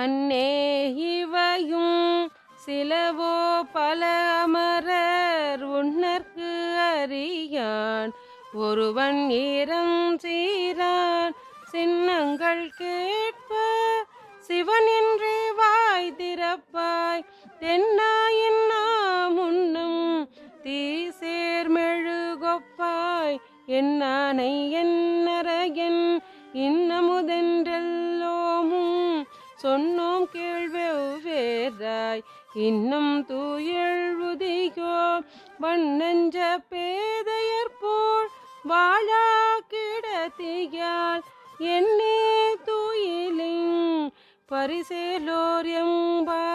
அன்னே இவையும் சிலவோ பல அமரர் உன்னற்கு அறியான். ஒருவன் ஈரம் சீரான் சின்னங்கள் கேட்ப சிவன் என்றே வாய் திறப்பாய். தென்னாயின் நாம் உண்ணும் தீசேர்மெழுகொப்பாய் என்னானை என்னரையன் இன்னமுதென்றெல்லோமும் சொன்னோம் கேள்வெவ்வேறாய் இன்னும் தூயெழுதியோ வண்ணஞ்ச பேதையர் போல் வாழா கிடத்தியால் என்னே தூயிலிங் பரிசேலோர் எம்பார்